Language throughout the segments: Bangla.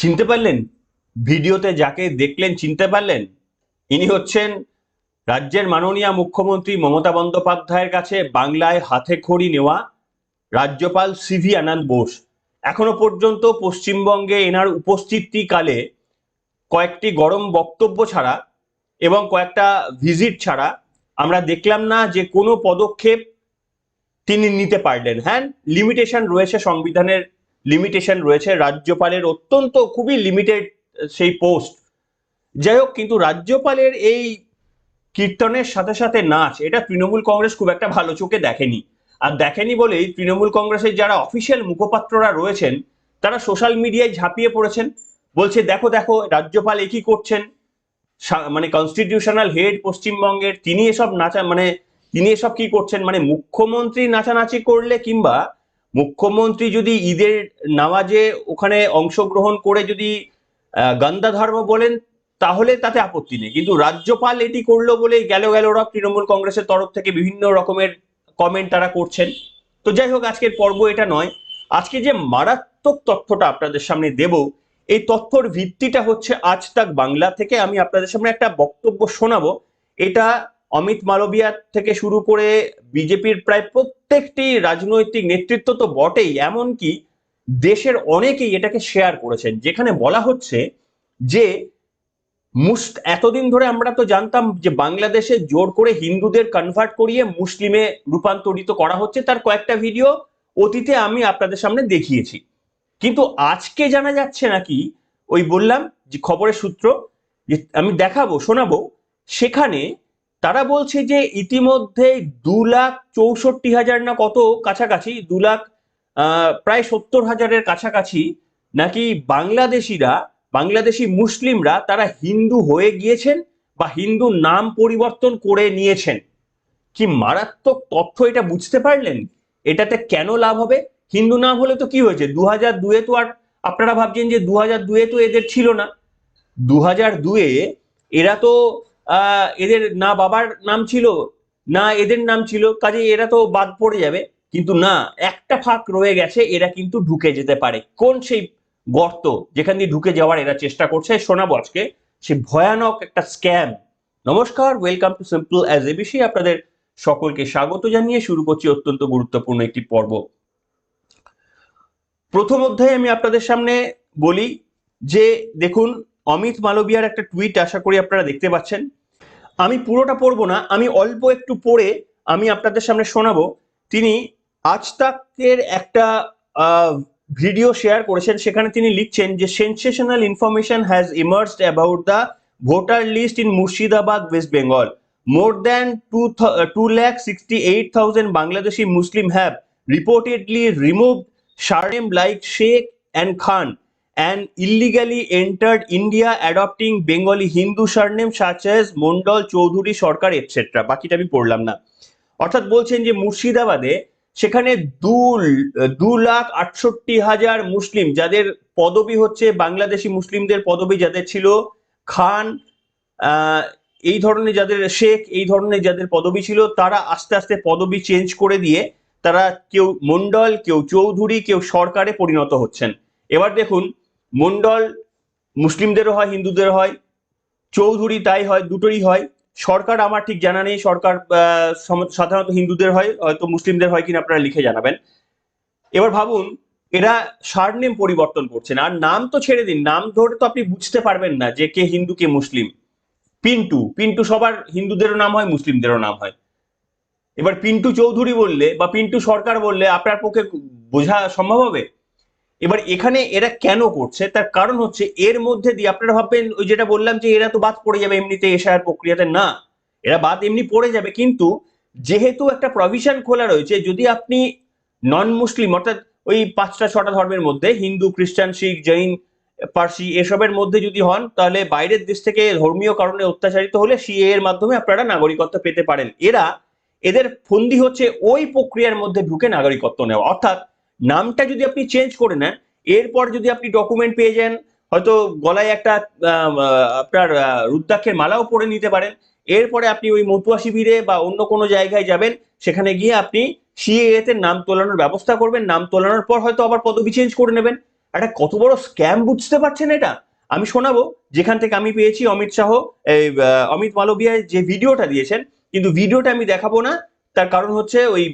চিনতে পারলেন? ভিডিওতে যাকে দেখলেন চিনতে পারলেন? ইনি হচ্ছেন রাজ্যের মাননীয় মুখ্যমন্ত্রী মমতা বন্দ্যোপাধ্যায়ের কাছে বাংলায় হাতে খড়ি নেওয়া রাজ্যপাল সিভি আনন্দ বোস। এখনও পর্যন্ত পশ্চিমবঙ্গে এনার উপস্থিতিকালে কয়েকটি গরম বক্তব্য ছাড়া এবং কয়েকটা ভিজিট ছাড়া আমরা দেখলাম না যে কোনো পদক্ষেপ তিনি নিতে পারলেন। হ্যাঁ লিমিটেশন রয়েছে, সংবিধানের লিমিটেশন রয়েছে, রাজ্যপালের অত্যন্ত খুবই লিমিটেড সেই পোস্ট যাই হোক, কিন্তু রাজ্যপালের এই কীর্তনের সাথে সাথে নাচ, এটা তৃণমূল কংগ্রেস খুব একটা ভালো চোখে দেখেনি। আর দেখেনি বলেই তৃণমূল কংগ্রেসের যারা অফিসিয়াল মুখপাত্ররা রয়েছেন, তারা সোশ্যাল মিডিয়ায় ঝাঁপিয়ে পড়েছেন। বলছে, দেখো দেখো, রাজ্যপাল একই করছেন? মানে কনস্টিটিউশনাল হেড পশ্চিমবঙ্গের, তিনি এসব নাচা মানে তিনি এসব কি করছেন? মানে মুখ্যমন্ত্রী নাচানাচি করলে কিংবা মুখ্যমন্ত্রী যদি ঈদের নামাজে ওখানে অংশগ্রহণ করে যদি গান্দা ধর্ম বলেন, তাহলে তাতে আপত্তি নেই। কিন্তু রাজ্যপাল এটি করল বলেই গেল গেল ওরা তৃণমূল কংগ্রেসের তরফ থেকে বিভিন্ন রকমের কমেন্ট তারা করছেন। তো যাই হোক, আজকের পর্ব এটা নয়। আজকে যে মারাত্মক তথ্যটা আপনাদের সামনে দেব, এই তথ্যর ভিত্তিটা হচ্ছে আজ তাক বাংলা থেকে আমি আপনাদের সামনে একটা বক্তব্য শোনাবো। এটা অমিত মালবিয়া থেকে শুরু করে বিজেপির প্রায় প্রত্যেকটি রাজনৈতিক নেতৃত্ব তো বটেই, এমনকি দেশের অনেকেই এটাকে শেয়ার করেছেন। যেখানে বলা হচ্ছে যে মুস এতদিন ধরে আমরা তো জানতাম যে বাংলাদেশে জোর করে হিন্দুদের কনভার্ট করিয়ে মুসলিমে রূপান্তরিত করা হচ্ছে, তার কয়েকটা ভিডিও অতীতে আমি আপনাদের সামনে দেখিয়েছি। কিন্তু আজকে জানা যাচ্ছে নাকি, ওই বললাম যে খবরের সূত্র, যে আমি দেখাবো, শোনাবো, সেখানে তারা বলছে যে ইতিমধ্যে দু লাখ চৌষট্টি হাজার না কত কাছাকাছি, দু লাখ প্রায় সত্তর হাজারের কাছাকাছি নাকি বাংলাদেশিরা বাংলাদেশি মুসলিমরা তারা হিন্দু হয়ে গিয়েছেন বা হিন্দু নাম পরিবর্তন করে নিয়েছেন। কি মারাত্মক তথ্য এটা বুঝতে পারলেন? এটাতে কেন লাভ হবে? হিন্দু নাম হলে তো কি হয়েছে? দু হাজার দুয়ে তো আর আপনারা ভাবছেন যে দু হাজার দুয়ে তো এদের ছিল না। দু হাজার দুয়ে এরা তো এদের না বাবার নাম ছিল, না এদের নাম ছিল কাজে এরা তো বাদ পড়ে যাবে। কিন্তু না, একটা ফাঁক রয়ে গেছে, এরা কিন্তু ঢুকে যেতে পারে। কোন সেই গর্ত যেখান দিয়ে ঢুকে যাওয়ার এরা চেষ্টা করছে। শোনাবো আজকে সে ভয়ানক একটা স্ক্যাম। নমস্কার welcome to simple as ABC আপনাদের সকলকে স্বাগত জানিয়ে শুরু করছি অত্যন্ত গুরুত্বপূর্ণ একটি পর্ব। প্রথম অধ্যায়ে আমি আপনাদের সামনে বলি যে, দেখুন, অমিত মালবিয়ার একটা টুইট আশা করি আপনারা দেখতে পাচ্ছেন। আমি পুরোটা পড়ব না, আমি অল্প একটু পড়ে আমি আপনাদের সামনে শোনাবো। তিনি আজ তাকের একটা ভিডিও শেয়ার করেছেন সেখানে তিনি লিখছেন যে sensational information has emerged about the voter list in Murshidabad West Bengal more than two two lakh sixty eight thousand Bangladeshi Muslim have reportedly remove surname like Sheikh and Khan and illegally entered India adopting Bengali Hindu such as Mondal, Chowdhury Sarkar etcetera বাকিটা আমি পড়লাম না। অর্থাৎ বলছেন যে মুর্শিদাবাদে সেখানে দু দু লাখ আটষট্টি হাজার মুসলিম, যাদের পদবি হচ্ছে বাংলাদেশি মুসলিমদের পদবি যাদের ছিল খান এই ধরনের যাদের, শেখ, এই ধরনের যাদের পদবি ছিল, তারা আস্তে আস্তে পদবি চেঞ্জ করে দিয়ে তারা কেউ মন্ডল, কেউ চৌধুরী, কেউ সরকারে পরিণত হচ্ছেন। এবার দেখুন, মন্ডল মুসলিমদেরও হয় হিন্দুদের হয়, চৌধুরী তাই হয় দুটোই হয়। সরকার আমার ঠিক জানা নেই, সরকার সাধারণত হিন্দুদের হয়, হয়তো মুসলিমদের হয় কিনা আপনারা লিখে জানাবেন। এবার ভাবুন, এরা সারনেম পরিবর্তন করছেন, আর নাম তো ছেড়ে দিন, নাম ধরে তো আপনি বুঝতে পারবেন না যে কে হিন্দু, কে মুসলিম। পিন্টু পিন্টু সবার হিন্দুদেরও নাম হয়, মুসলিমদেরও নাম হয়। এবার পিন্টু চৌধুরী বললে, বা পিন্টু সরকার বললে, আপনার পক্ষে বোঝা সম্ভব হবে? এবার এখানে এরা কেন করছে? তার কারণ হচ্ছে এর মধ্যে দিয়ে আপনারা ভাববেন, ওই যেটা বললাম যে এরা তো বাদ পড়ে যাবে এমনিতে এশায়ার প্রক্রিয়াতে। না, এরা বাদ এমনি পড়ে যাবে। কিন্তু যেহেতু একটা প্রভিশন খোলা রয়েছে, যদি আপনি নন মুসলিম অর্থাৎ ওই পাঁচটা, ছটা ধর্মের মধ্যে, হিন্দু, খ্রিস্টান, শিখ, জৈন, পার্সি, এসবের মধ্যে যদি হন, তাহলে বাইরের দেশ থেকে ধর্মীয় কারণে অত্যাচারিত হলে সিএ এর মাধ্যমে আপনারা নাগরিকত্ব পেতে পারেন। এরা, এদের ফন্দি হচ্ছে ওই প্রক্রিয়ার মধ্যে ঢুকে নাগরিকত্ব নেওয়া। অর্থাৎ নামটা যদি আপনি চেঞ্জ করে নেন এরপর যদি আপনি ডকুমেন্ট পেয়ে যান হয়তো গলায় একটা আপনার রুদ্রাক্ষের মালাও পরে নিতে পারেন। এরপরে আপনি ওই মতুয়া শিবিরে বা অন্য কোনো জায়গায় যাবেন সেখানে গিয়ে আপনি সিএএ তে নাম তোলানোর ব্যবস্থা করবেন। নাম তোলানোর পর হয়তো আবার পদবি চেঞ্জ করে নেবেন। একটা কত বড় স্ক্যাম বুঝতে পারছেন এটা? আমি শোনাবো যেখান থেকে আমি পেয়েছি অমিত শাহ এই, অমিত মালবিয়া যে ভিডিওটা দিয়েছেন কিন্তু ভিডিওটা আমি দেখাবো না। তার কারণ হচ্ছে ওই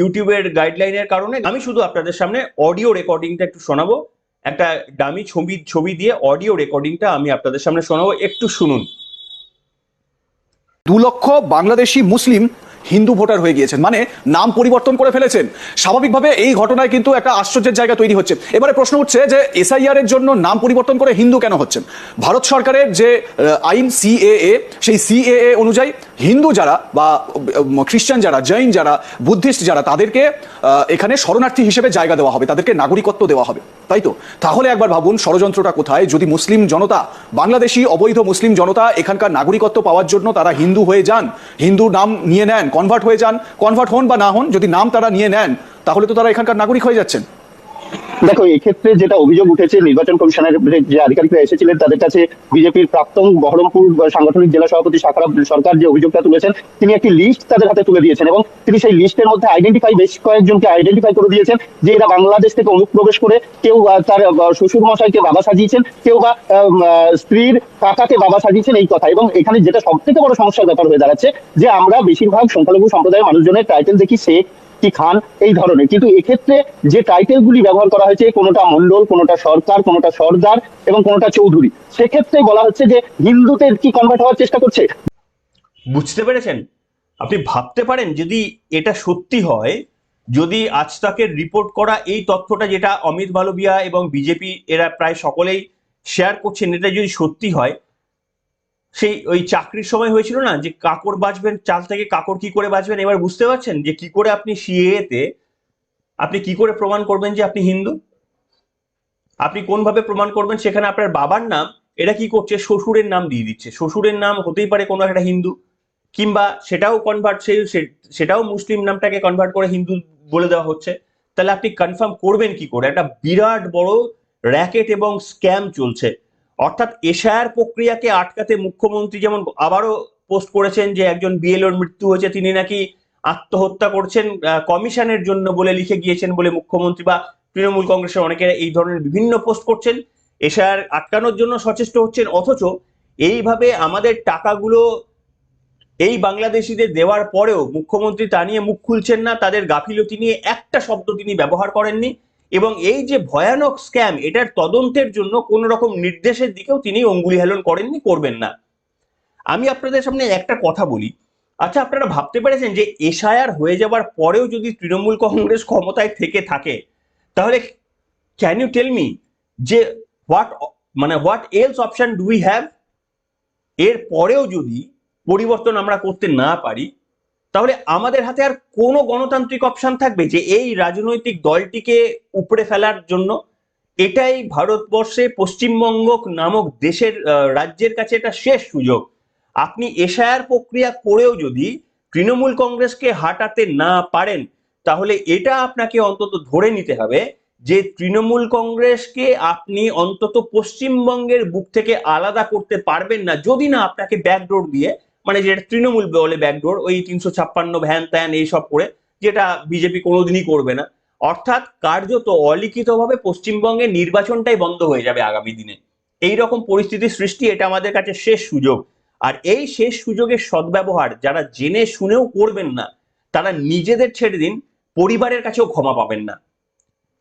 ইউটিউবের গাইডলাইনের কারণে আমি শুধু আপনাদের সামনে অডিও রেকর্ডিংটা একটু শোনাবো। একটা ডামি ছবি ছবি দিয়ে অডিও রেকর্ডিংটা আমি আপনাদের সামনে শোনাবো। একটু শুনুন। দু লক্ষ বাংলাদেশি মুসলিম হিন্দু ভোটার হয়ে গিয়েছেন। মানে নাম পরিবর্তন করে ফেলেছেন। স্বাভাবিকভাবে এই ঘটনায় কিন্তু একটা আশ্চর্যের জায়গা তৈরি হচ্ছে। এবারে প্রশ্ন উঠছে যে এসআইআর এর জন্য নাম পরিবর্তন করে হিন্দু কেন হচ্ছেন? ভারত সরকারের যে আইন সিএএ, সেই সিএএ অনুযায়ী হিন্দু যারা বা খ্রিস্টান যারা, জৈন যারা, বুদ্ধিস্ট যারা, তাদেরকে এখানে শরণার্থী হিসেবে জায়গা দেওয়া হবে। তাদেরকে নাগরিকত্ব দেওয়া হবে। তাই তো? তাহলে একবার ভাবুন, ষড়যন্ত্রটা কোথায়? যদি মুসলিম জনতা, বাংলাদেশি অবৈধ মুসলিম জনতা এখানকার নাগরিকত্ব পাওয়ার জন্য তারা হিন্দু হয়ে যান হিন্দু নাম নিয়ে নেন কনভার্ট হয়ে যান কনভার্ট হন বা না হন, যদি নাম তারা নিয়ে নেন, তাহলে তো তারা এখানকার নাগরিক হয়ে যাচ্ছেন। দেখো, এক্ষেত্রে যেটা অভিযোগ উঠেছে, নির্বাচন কমিশনের যে আধিকারিকরা এসেছিলেন, তাদের কাছে বিজেপির প্রাক্তন বহরমপুর সাংগঠনিক জেলা সভাপতি শাখারা সরকার যে অভিযোগটা তুলেছেন, তিনি একটি লিস্ট তাদের হাতে তুলে দিয়েছেন এবং তিনি সেই লিস্টের মধ্যে আইডেন্টিফাই বেশ কয়েকজনকে আইডেন্টিফাই করে দিয়েছেন, যে এরা বাংলাদেশ থেকে অনুপ্রবেশ করে কেউ তার শ্বশুর মশাইকে বাবা সাজিয়েছেন, কেউ বা স্ত্রীর কাকাকে বাবা সাজিয়েছেন, এই কথা। এবং এখানে যেটা সব থেকে বড় সমস্যার ব্যাপার হয়ে দাঁড়াচ্ছে, যে আমরা বেশিরভাগ সংখ্যালঘু সম্প্রদায়ের মানুষজনের টাইটেল দেখি শেখ কি খান এই ধরনের। কিন্তু এক্ষেত্রে যে টাইটেল গুলি ব্যবহার করা হয়েছে, কোনোটা মন্ডল কোনোটা সরকার, কোনোটা সর্দার এবং কোনোটা চৌধুরী, সেক্ষেত্রে বলা হচ্ছে যে হিন্দুতে কি কনভার্ট হওয়ার চেষ্টা করছে? বুঝতে পেরেছেন? আপনি ভাবতে পারেন যদি এটা সত্যি হয়, যদি আজ তাকের রিপোর্ট করা এই তথ্যটা যেটা অমিত মালবিয়া এবং বিজেপি এরা প্রায় সকলেই শেয়ার করছেন, এটা যদি সত্যি হয় সেই ওই চাকরির সময় হয়েছিল না যে কাকর বাঁচবেন, চাল থেকে কাকর কি করে বাঁচবেন এবার বুঝতে পারছেন যে কি করে আপনি সিএ তে আপনি কি করে প্রমাণ করবেন যে আপনি হিন্দু? আপনি কোনভাবে প্রমাণ করবেন সেখানে আপনার বাবার নাম, এটা কি করছে? শ্বশুরের নাম দিয়ে দিচ্ছে। শ্বশুরের নাম হতেই পারে কোনো একটা হিন্দু, কিংবা সেটাও কনভার্ট সেই সেটাও মুসলিম নামটাকে কনভার্ট করে হিন্দু বলে দেওয়া হচ্ছে। তাহলে আপনি কনফার্ম করবেন কি করে? একটা বিরাট বড় র্যাকেট এবং স্ক্যাম চলছে। অর্থাৎ এশায়ার প্রক্রিয়াকে আটকাতে মুখ্যমন্ত্রী যেমন আবারও পোস্ট করেছেন যে একজন বিএলওর মৃত্যু হয়েছে, তিনি নাকি আত্মহত্যা করছেন কমিশনের জন্য বলে লিখে গিয়েছেন বলে মুখ্যমন্ত্রী বা তৃণমূল কংগ্রেসের অনেকেরা এই ধরনের বিভিন্ন পোস্ট করছেন। এশায়ার আটকানোর জন্য সচেষ্ট হচ্ছেন, অথচ এইভাবে আমাদের টাকাগুলো এই বাংলাদেশিদের দেওয়ার পরেও মুখ্যমন্ত্রী তা নিয়ে মুখ খুলছেন না, তাদের গাফিলতি নিয়ে একটা শব্দ তিনি ব্যবহার করেননি। এবং এই যে ভয়ানক স্ক্যাম এটার তদন্তের জন্য কোন রকম নির্দেশের দিকেও তিনি অঙ্গুলি হেলন করেননি, করবেন না। আমি আপনাদের সামনে একটা কথা বলি। আচ্ছা আপনারা ভাবতে পেরেছেন যে এসআইআর হয়ে যাবার পরেও যদি তৃণমূল কংগ্রেস ক্ষমতায় থেকে থাকে, তাহলে ক্যান ইউ টেল মি যে হোয়াট মানে what else option do we have এর পরেও যদি পরিবর্তন আমরা করতে না পারি তাহলে আমাদের হাতে আর কোনো গণতান্ত্রিক অপশন থাকবে যে এই রাজনৈতিক দলটিকে উপড়ে ফেলার জন্য? এটাই ভারতবর্ষে পশ্চিমবঙ্গ নামক দেশের রাজ্যের কাছে এটা শেষ সুযোগ। আপনি এশায়ার প্রক্রিয়া করেও যদি তৃণমূল কংগ্রেসকে হাঁটাতে না পারেন, তাহলে এটা আপনাকে অন্তত ধরে নিতে হবে যে তৃণমূল কংগ্রেসকে আপনি অন্তত পশ্চিমবঙ্গের বুক থেকে আলাদা করতে পারবেন না। যদি না আপনাকে ব্যাকডোর দিয়ে মানে যেটা তৃণমূল বলে ব্যাকডোর, ওই তিনশো ছাপ্পান্ন ভ্যান ত্যান এইসব করে, যেটা বিজেপি কোনোদিনই করবে না। অর্থাৎ কার্যত অলিখিতভাবে পশ্চিমবঙ্গে নির্বাচনটাই বন্ধ হয়ে যাবে আগামী দিনে। এই রকম পরিস্থিতির সৃষ্টি, এটা আমাদের কাছে শেষ সুযোগ। আর এই শেষ সুযোগের সদ্ব্যবহার যারা জেনে শুনেও করবেন না, তারা নিজেদের ছেড়ে দিন, পরিবারের কাছেও ক্ষমা পাবেন না।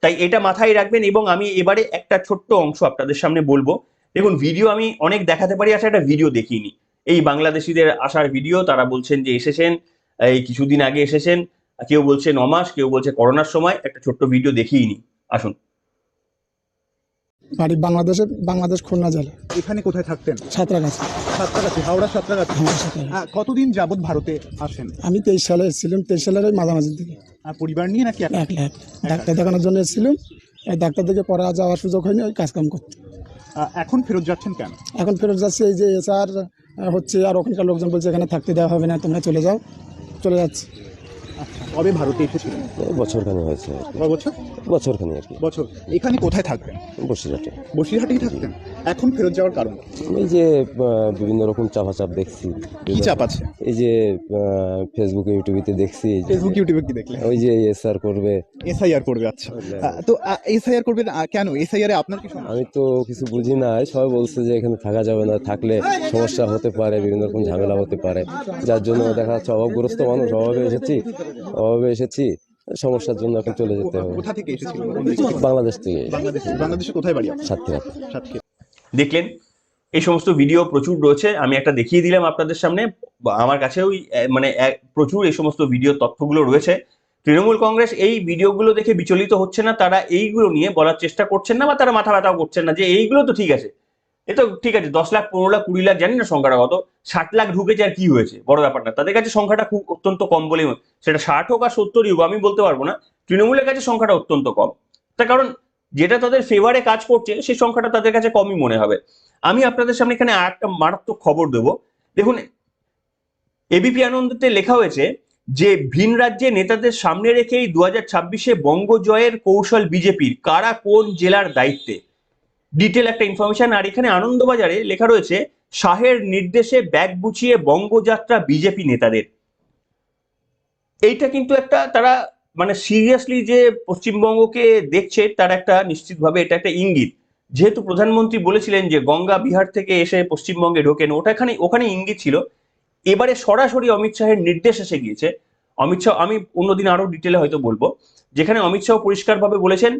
তাই এটা মাথায় রাখবেন এবং আমি এবারে একটা ছোট্ট অংশ আপনাদের সামনে বলব। দেখুন ভিডিও আমি অনেক দেখাতে পারি আচ্ছা একটা ভিডিও দেখিনি। এই বাংলাদেশিদের আসার ভিডিও তারা বলছেন যে এসেছেন এই কিছুদিন আগে এসেছেন। কেউ বলছে নমাস কেউ বলছে করোনার সময় একটা ছোট্ট ভিডিও দেখিয়ে নি। আসুন। বাড়ি বাংলাদেশে বাংলাদেশ খুলনা জেলা। এখানে কোথায় থাকতেন? সাঁতরাগাছি। সাতটাগাছি হাওড়া সাথে আহ, কতদিন যাবত ভারতে আসেন? আমি তেইশ সালে এসেছিলাম তেইশ সালের ওই মাঝামাঝি দিকে। আহ, পরিবার নিয়ে নাকি একা? এক লাখ ডাক্তার দেখানোর জন্য এসেছিলাম। এই ডাক্তার থেকে পরে যাওয়ার সুযোগ হয়নি ওই কাজকাম করতে। আহ, এখন ফেরত যাচ্ছেন কেন? এখন ফেরত যাচ্ছে এই যে এসআর হচ্ছে আর ওখানকার লোকজন বলছে এখানে থাকতে দেওয়া হবে না, তোমরা চলে যাও। চলে যাচ্ছে। কবে ভারতে এসেছিলেন? বছরখানি হয়েছে বছর? বছরখানি আর কি। বছর। এখানে কোথায় থাকবেন? বসিরহাটে। বসিরহাটেই থাকতেন? এখন ফেরত যাওয়ার কারণ এই যে বিভিন্ন রকম চাপাচাপ দেখছি। কি চাপ আছে? এই যে ফেসবুকে ইউটিউবিতে দেখছি। ফেসবুক ইউটিউবে কি দেখলেন? ওই যে এসআর করবে। এসআইআর করবে আচ্ছা। তো এসআইআর করবে কেন? এসআইআর এ আপনার কি সমস্যা? আমি তো কিছু বুঝি না সবাই বলছে যে এখানে থাকা যাবে না থাকলে সমস্যা হতে পারে বিভিন্ন রকম ঝামেলা হতে পারে। যার জন্য দেখা যাচ্ছে অভাবগ্রস্ত মানুষ অভাবে এসেছি। অভাবে এসেছি সমস্যার জন্য এখন চলে যেতে হবে। কোথা থেকে এসেছিলেন বাংলাদেশ থেকে। বাংলাদেশ বাংলাদেশে কোথায় বাড়ি আপনার? সাতক্ষীরা। দেখলেন এই সমস্ত ভিডিও প্রচুর রয়েছে আমি একটা দেখিয়ে দিলাম আপনাদের সামনে। আমার কাছেও মানে এক- প্রচুর এই সমস্ত ভিডিও তথ্যগুলো রয়েছে। তৃণমূল কংগ্রেস এই ভিডিওগুলো দেখে বিচলিত হচ্ছে না তারা এইগুলো নিয়ে বলার চেষ্টা করছেন না বা তারা মাথা ব্যথাও করছেন না যে এইগুলো তো ঠিক আছে। এ তো ঠিক আছে, দশ লাখ, পনেরো লাখ, কুড়ি লাখ, জানি না সংখ্যাটা কত, ষাট লাখ ঢুকেছে আর কি হয়েছে, বড় ব্যাপার না তাদের কাছে সংখ্যাটা খুব অত্যন্ত কম বলে সেটা ষাট হোক আর সত্তরই হোক, আমি বলতে পারব না। তৃণমূলের কাছে সংখ্যাটা অত্যন্ত কম। তার কারণ যেটা তাদের ফেভারে কাজ করছে, সেই সংখ্যাটা তাদের কাছে কমই মনে হবে। আমি আপনাদের সামনে এখানে আর একটা মারাত্মক খবর দেব। দেখুন এবিপি আনন্দতে লেখা হয়েছে যে, ভিন রাজ্যে নেতাদের সামনে রেখেই দু হাজার ছাব্বিশে বঙ্গ জয়ের কৌশল বিজেপির, কারা কোন জেলার দায়িত্বে? ডিটেল একটা ইনফরমেশন আর এখানে আনন্দবাজারে লেখা রয়েছে, শাহের নির্দেশে ব্যাগ বুঝিয়ে বঙ্গযাত্রা বিজেপি নেতাদের। এইটা কিন্তু একটা তারা মানে সিরিয়াসলি যে পশ্চিমবঙ্গকে দেখছে, তার একটা নিশ্চিতভাবে এটা একটা ইঙ্গিত। যেহেতু প্রধানমন্ত্রী বলেছিলেন যে গঙ্গা বিহার থেকে এসে পশ্চিমবঙ্গে ঢোকেন, ওটাখানে, ওখানে ইঙ্গিত ছিল। এবারে সরাসরি অমিত শাহের নির্দেশ এসে গিয়েছে। অমিত শাহ, আমি অন্যদিন আরও ডিটেলে হয়তো বলব। যেখানে অমিত শাহ পরিষ্কারভাবে বলেছেন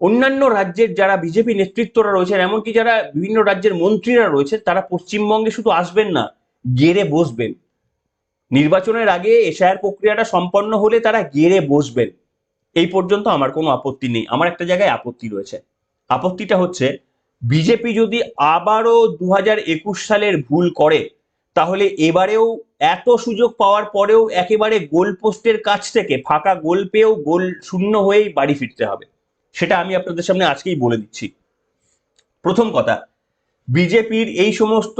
অন্যান্য রাজ্যের যারা বিজেপি নেতৃত্বরা রয়েছেন, এমনকি যারা বিভিন্ন রাজ্যের মন্ত্রীরা রয়েছে তারা পশ্চিমবঙ্গে শুধু আসবেন না, গেড়ে বসবেন। নির্বাচনের আগে এশায়ার প্রক্রিয়াটা সম্পন্ন হলে তারা গেড়ে বসবেন। এই পর্যন্ত আমার কোনো আপত্তি নেই। আমার একটা জায়গায় আপত্তি রয়েছে। আপত্তিটা হচ্ছে, বিজেপি যদি আবারও দু সালের ভুল করে, তাহলে এবারেও এত সুযোগ পাওয়ার পরেও একেবারে গোল পোস্টের কাছ থেকে ফাঁকা গোল পেয়েও গোল শূন্য হয়েই বাড়ি ফিরতে হবে। সেটা আমি আপনাদের সামনে আজকেই বলে দিচ্ছি। প্রথম কথা, বিজেপির এই সমস্ত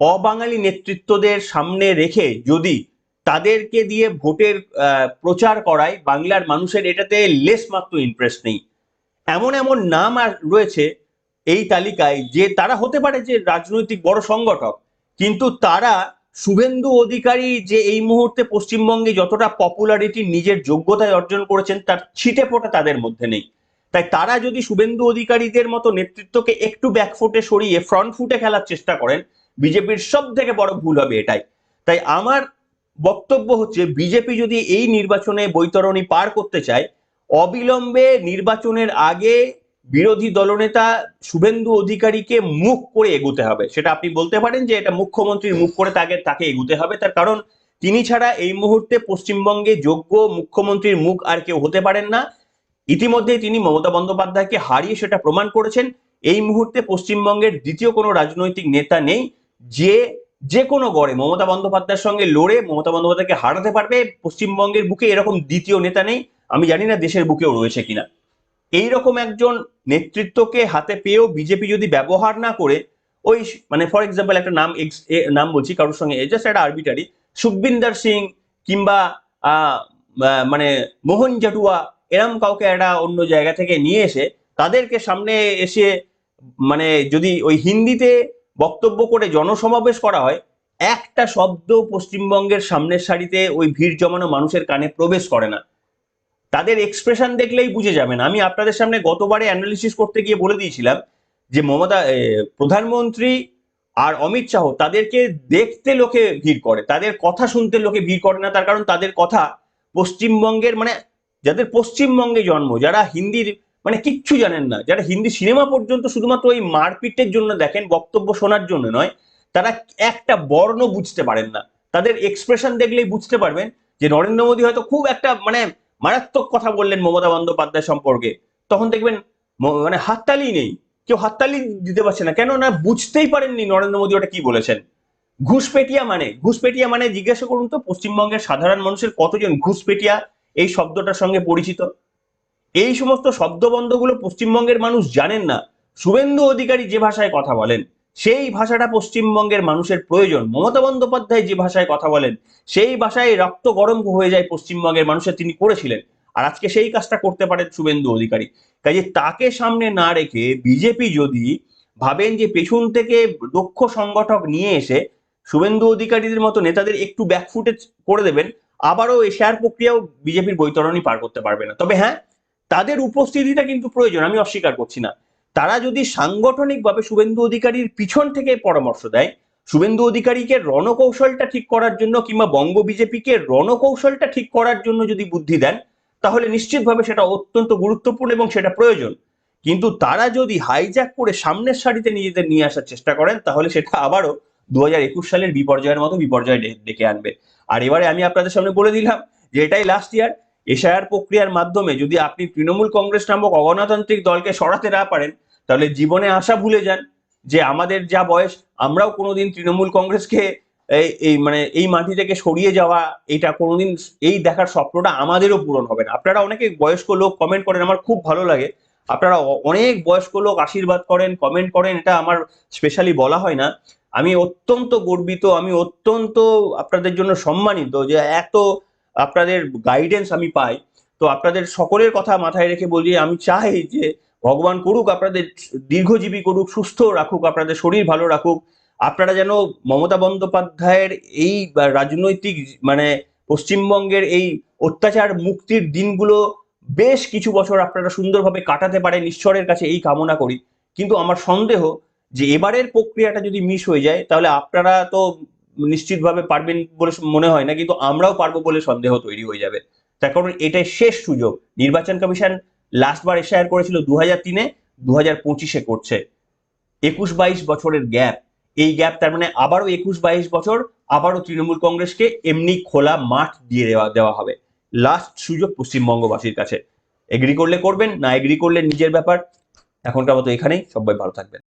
অবাঙালি নেতৃত্বদের সামনে রেখে যদি তাদেরকে দিয়ে ভোটের প্রচার করায় বাংলার মানুষের এটাতে লেস মাত্র ইন্টারেস্ট নেই। এমন এমন নাম রয়েছে এই তালিকায় যে তারা হতে পারে যে রাজনৈতিক বড় সংগঠক, কিন্তু তারা শুভেন্দু অধিকারী যে এই মুহূর্তে পশ্চিমবঙ্গে যতটা পপুলারিটি নিজের যোগ্যতায় অর্জন করেছেন, তার ছিটে ফোটা তাদের মধ্যে নেই। তাই তারা যদি শুভেন্দু অধিকারীদের মতো নেতৃত্বকে একটু ব্যাকফুটে সরিয়ে ফ্রন্ট ফুটে খেলার চেষ্টা করেন, বিজেপির সব থেকে বড় ভুল হবে এটাই। তাই আমার বক্তব্য হচ্ছে, বিজেপি যদি এই নির্বাচনে বৈতরণী পার করতে চায়, অবিলম্বে নির্বাচনের আগে বিরোধী দলনেতা শুভেন্দু অধিকারীকে মুখ করে এগুতে হবে। সেটা আপনি বলতে পারেন যে এটা মুখ্যমন্ত্রীর মুখ করে তাকে তাকে এগুতে হবে। তার কারণ, তিনি ছাড়া এই মুহূর্তে পশ্চিমবঙ্গে যোগ্য মুখ্যমন্ত্রীর মুখ আর কেউ হতে পারেন না। ইতিমধ্যে তিনি মমতা বন্দ্যোপাধ্যায়কে হারিয়ে সেটা প্রমাণ করেছেন। এই মুহূর্তে পশ্চিমবঙ্গের দ্বিতীয় কোনো রাজনৈতিক নেতা নেই। যে যে কোনো গড়ে মমতা বন্দ্যোপাধ্যায়ের সঙ্গে লড়ে মমতা বন্দ্যোপাধ্যায়কে হারাতে পারবে। পশ্চিমবঙ্গের বুকে এরকম দ্বিতীয় নেতা নেই। আমি জানি না দেশের বুকেও রয়েছে কিনা। এই রকম একজন নেতৃত্বকে হাতে পেয়েও বিজেপি যদি ব্যবহার না করে, ওই মানে ফর এক্সাম্পল একটা নাম নাম বলছি কারোর সঙ্গে জাস্ট একটা আরবিটারি সুখবিন্দর সিং কিংবা মানে মোহন জাটুয়া এরম কাউকে একটা অন্য জায়গা থেকে নিয়ে এসে তাদেরকে সামনে এসে মানে যদি ওই হিন্দিতে বক্তব্য করে জনসমাবেশ করা হয়, একটা শব্দ পশ্চিমবঙ্গের সামনের সারিতে ওই ভিড় জমানো মানুষের কানে প্রবেশ করে না। তাদের এক্সপ্রেশন দেখলেই বুঝে যাবেন। আমি আপনাদের সামনে গতবারে অ্যানালিসিস করতে গিয়ে বলে দিয়েছিলাম যে মমতা প্রধানমন্ত্রী আর অমিত শাহ তাদেরকে দেখতে লোকে ভিড় করে, তাদের কথা শুনতে লোকে ভিড় করে না, তার কারণ তাদের কথা পশ্চিমবঙ্গের মানে যাদের পশ্চিমবঙ্গে জন্ম, যারা হিন্দির মানে কিচ্ছু জানেন না, যারা হিন্দি সিনেমা পর্যন্ত শুধুমাত্র ওই মারপিটের জন্য দেখেন, বক্তব্য শোনার জন্য নয়, তারা একটা বর্ণ বুঝতে পারেন না। তাদের এক্সপ্রেশন দেখলেই বুঝতে পারবেন যে নরেন্দ্র মোদী হয়তো খুব একটা মানে মারাত্মক কথা বললেন মমতা বন্দ্যোপাধ্যায় সম্পর্কে। তখন দেখবেন মানে হাততালি নেই। কেউ হাততালি দিতে পারছে না। কেন না বুঝতেই পারেননি নরেন্দ্র মোদী ওটা কি বলেছেন। ঘুষপেটিয়া মানে ঘুষপেটিয়া মানে জিজ্ঞাসা করুন তো, পশ্চিমবঙ্গের সাধারণ মানুষের কতজন ঘুষপেটিয়া এই শব্দটার সঙ্গে পরিচিত। এই সমস্ত শব্দবন্ধগুলো পশ্চিমবঙ্গের মানুষ জানেন না। শুভেন্দু অধিকারী যে ভাষায় কথা বলেন, সেই ভাষাটা পশ্চিমবঙ্গের মানুষের প্রয়োজন। মমতা বন্দ্যোপাধ্যায় যে ভাষায় কথা বলেন, সেই ভাষায় রক্ত গরম হয়ে যায় পশ্চিমবঙ্গের মানুষের, তিনি করেছিলেন। আর আজকে সেই কাজটা করতে পারেন শুভেন্দু অধিকারী। কাজে তাকে সামনে না রেখে বিজেপি যদি ভাবেন যে পেছন থেকে দক্ষ সংগঠক নিয়ে এসে শুভেন্দু অধিকারীদের মতো নেতাদের একটু ব্যাকফুটে করে দেবেন আবারও এই শেয়ার প্রক্রিয়াও বিজেপির বৈতরণই পার করতে পারবে না। তবে হ্যাঁ তাদের উপস্থিতিটা কিন্তু প্রয়োজন, আমি অস্বীকার করছি না। তারা যদি সাংগঠনিকভাবে শুভেন্দু অধিকারীর পিছন থেকে পরামর্শ দেয়, শুভেন্দু অধিকারীকে রণকৌশলটা ঠিক করার জন্য কিংবা বঙ্গ বিজেপিকে রণকৌশলটা ঠিক করার জন্য যদি বুদ্ধি দেন, তাহলে নিশ্চিতভাবে সেটা অত্যন্ত গুরুত্বপূর্ণ এবং সেটা প্রয়োজন। কিন্তু তারা যদি হাইজ্যাক করে সামনের সারিতে নিজেদের নিয়ে আসার চেষ্টা করেন, তাহলে সেটা আবারও দু হাজার একুশ সালের বিপর্যয়ের মতো বিপর্যয় ডেকে আনবে। আর এবারে আমি আপনাদের সামনে বলে দিলাম যে এটাই লাস্ট ইয়ার এশায়ার প্রক্রিয়ার মাধ্যমে যদি আপনি তৃণমূল কংগ্রেস নামক অগণতান্ত্রিক দলকে সরাতে না পারেন, তাহলে জীবনে আশা ভুলে যান যে আমাদের যা বয়স, আমরাও কোনোদিন তৃণমূল কংগ্রেসকে এই মানে এই মাটি থেকে সরিয়ে যাওয়া, এটা কোনোদিন এই দেখার স্বপ্নটা আমাদেরও পূরণ হবে না। আপনারা অনেকে বয়স্ক লোক কমেন্ট করেন, আমার খুব ভালো লাগে। আপনারা অনেক বয়স্ক লোক আশীর্বাদ করেন কমেন্ট করেন, এটা আমার স্পেশালি বলা হয় না। আমি অত্যন্ত গর্বিত, আমি অত্যন্ত আপনাদের জন্য সম্মানিত যে এত আপনাদের গাইডেন্স আমি পাই। তো আপনাদের সকলের কথা মাথায় রেখে বলি, আমি চাই যে ভগবান করুক, আপনাদের দীর্ঘজীবী করুক, সুস্থ রাখুক, আপনাদের শরীর ভালো রাখুক। আপনারা যেন মমতা বন্দ্যোপাধ্যায়ের এই রাজনৈতিক মানে পশ্চিমবঙ্গের এই অত্যাচার মুক্তির দিনগুলো বেশ কিছু বছর আপনারা সুন্দরভাবে কাটাতে পারেন, ঈশ্বরের কাছে এই কামনা করি। কিন্তু আমার সন্দেহ যে এবারের প্রক্রিয়াটা যদি মিস হয়ে যায়, তাহলে আপনারা তো নিশ্চিতভাবে পারবেন বলে মনে হয় না, কিন্তু আমরাও পারব বলে সন্দেহ তৈরি হয়ে যাবে। তার কারণ এটাই শেষ সুযোগ। নির্বাচন কমিশন লাস্টবার এশায়ার করেছিল দু হাজার তিনে দু হাজার পঁচিশে করছে। একুশ বাইশ বছরের গ্যাপ। এই গ্যাপ তার মানে আবারও একুশ বাইশ বছর, আবারও তৃণমূল কংগ্রেসকে এমনি খোলা মাঠ দিয়ে দেওয়া দেওয়া হবে। লাস্ট সুযোগ পশ্চিমবঙ্গবাসীর কাছে। এগ্রি করলে করবেন, না এগ্রি করলে নিজের ব্যাপার। এখনকার মতো এখানেই। সবাই ভালো থাকবেন।